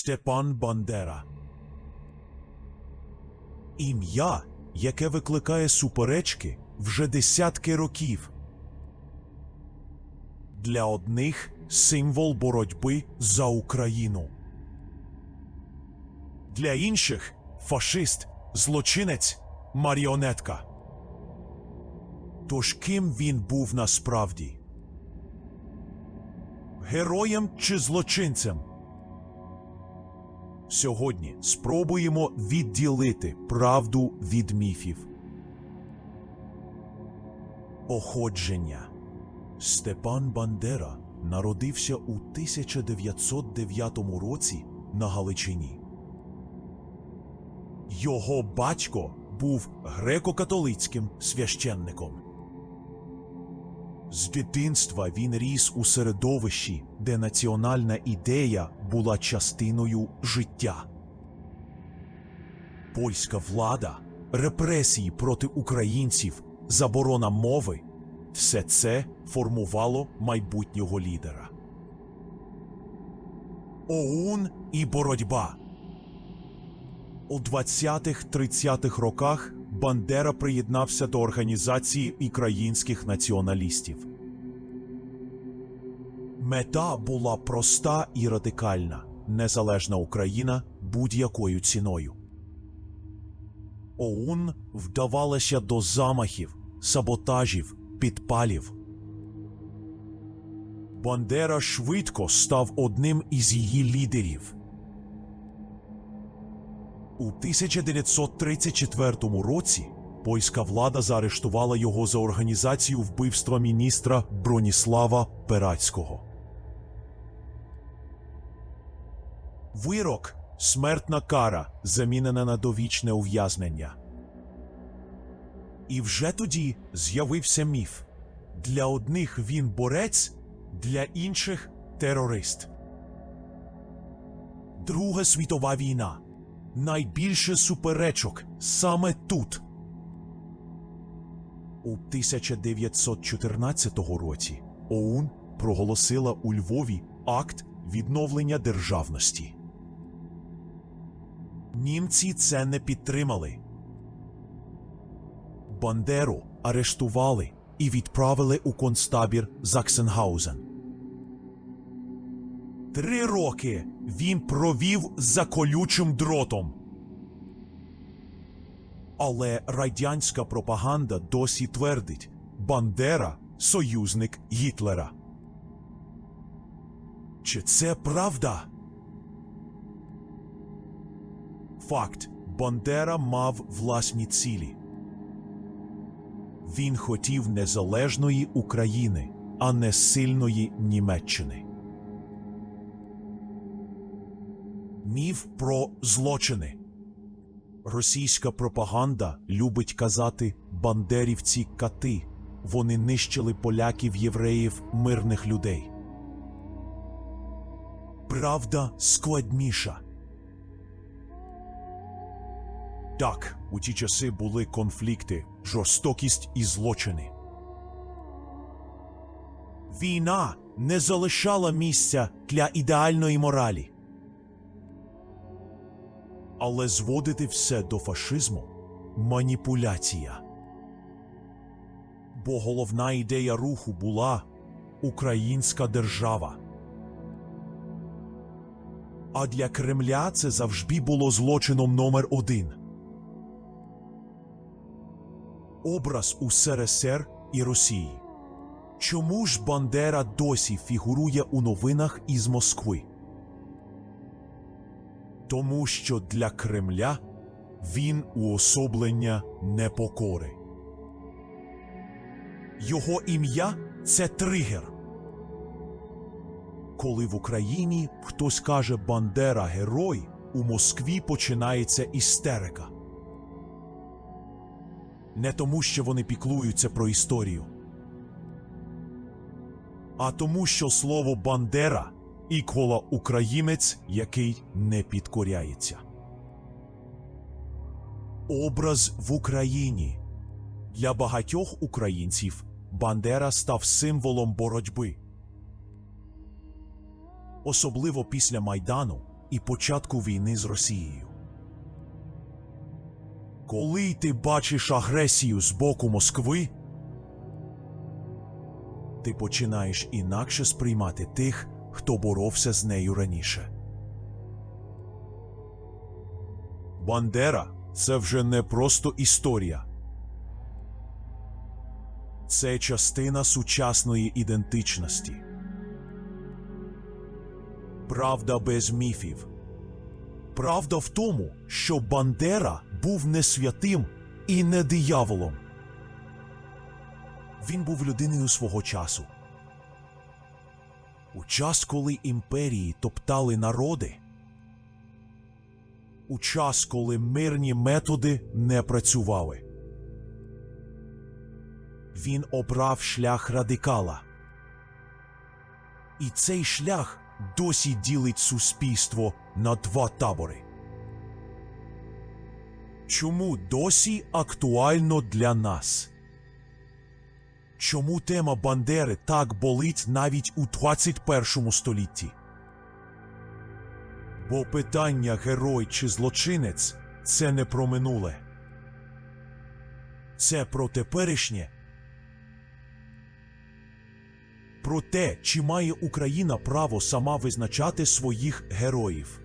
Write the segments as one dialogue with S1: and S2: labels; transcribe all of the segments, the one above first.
S1: Степан Бандера. Ім'я, яке викликає суперечки вже десятки років. Для одних символ боротьби за Україну. Для інших фашист, злочинець, маріонетка. Тож ким він був насправді? Героєм чи злочинцем? Сьогодні спробуємо відділити правду від міфів. Походження. Степан Бандера народився у 1909 році на Галичині. Його батько був греко-католицьким священником. З дитинства він ріс у середовищі, де національна ідея була частиною життя. Польська влада, репресії проти українців, заборона мови все це формувало майбутнього лідера. ОУН і боротьба. У 20-30-х роках Бандера приєднався до організації українських націоналістів. Мета була проста і радикальна незалежна Україна будь-якою ціною. ОУН вдавалося до замахів, саботажів, підпалів. Бандера швидко став одним із її лідерів. У 1934 році польська влада заарештувала його за організацію вбивства міністра Броніслава Перацького. Вирок смертна кара, замінена на довічне ув'язнення. І вже тоді з'явився міф: для одних він борець, для інших терорист. Друга світова війна. Найбільше суперечок саме тут. У 1914 році ОУН проголосила у Львові акт відновлення державності. Німці це не підтримали. Бандеру арештували і відправили у концтабір Заксенгаузен. Три роки він провів за колючим дротом. Але радянська пропаганда досі твердить Бандера союзник Гітлера. Чи це правда? Факт Бандера мав власні цілі. Він хотів незалежної України, а не сильної Німеччини. Міф про злочини. Російська пропаганда любить казати бандерівці кати. Вони нищили поляків, євреїв, мирних людей. Правда складніша. Так, у ті часи були конфлікти, жорстокість і злочини. Війна не залишала місця для ідеальної моралі. Але зводити все до фашизму маніпуляція. Бо головна ідея руху була українська держава. А для Кремля це завжди було злочином номер один. Образ у СРСР і Росії. Чому ж Бандера досі фігурує у новинах із Москви? Тому що для Кремля він уособлення непокори. Його ім'я це тригер. Коли в Україні хтось каже Бандера герой, у Москві починається істерика. Не тому, що вони піклуються про історію, а тому, що слово Бандера ікола українець, який не підкоряється. Образ в Україні для багатьох українців Бандера став символом боротьби. Особливо після Майдану, і початку війни з Росією. Коли ти бачиш агресію з боку Москви, ти починаєш інакше сприймати тих, хто боровся з нею раніше. Бандера це вже не просто історія. Це частина сучасної ідентичності. Правда без міфів. Правда в тому, що Бандера був не святим і не дияволом. Він був людиною свого часу. У час, коли імперії топтали народи, у час, коли мирні методи не працювали. Він обрав шлях радикала. І цей шлях досі ділить суспільство на два табори. Чому досі актуально для нас? Чому тема Бандери так болить навіть у 21 столітті? Бо питання герой чи злочинець це не про минуле. Це про теперішнє. Про те, чи має Україна право сама визначати своїх героїв.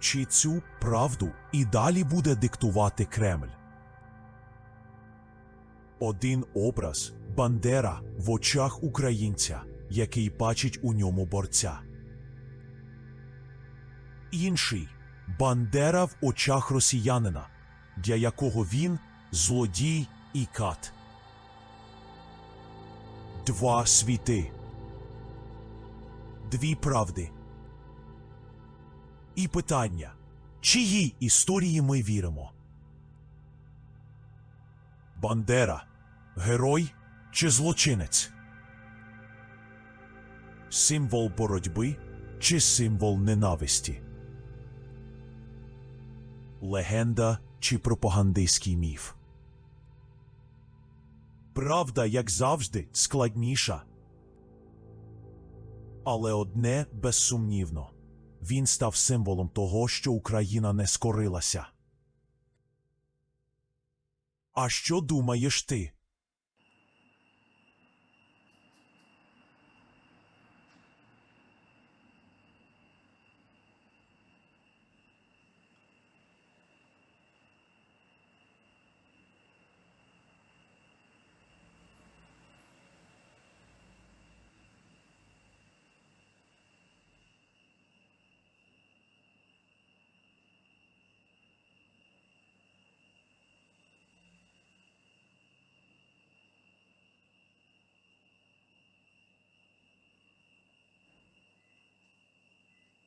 S1: Чи цю правду і далі буде диктувати Кремль? Один образ Бандера в очах українця, який бачить у ньому борця. Інший Бандера в очах росіянина, для якого він злодій і кат. Два світи. Дві правди. І питання, чиїй історії ми віримо? Бандера герой чи злочинець? Символ боротьби чи символ ненависті? Легенда чи пропагандистський міф? Правда, як завжди, складніша. Але одне безсумнівно він став символом того, що Україна не скорилася. А що думаєш ти?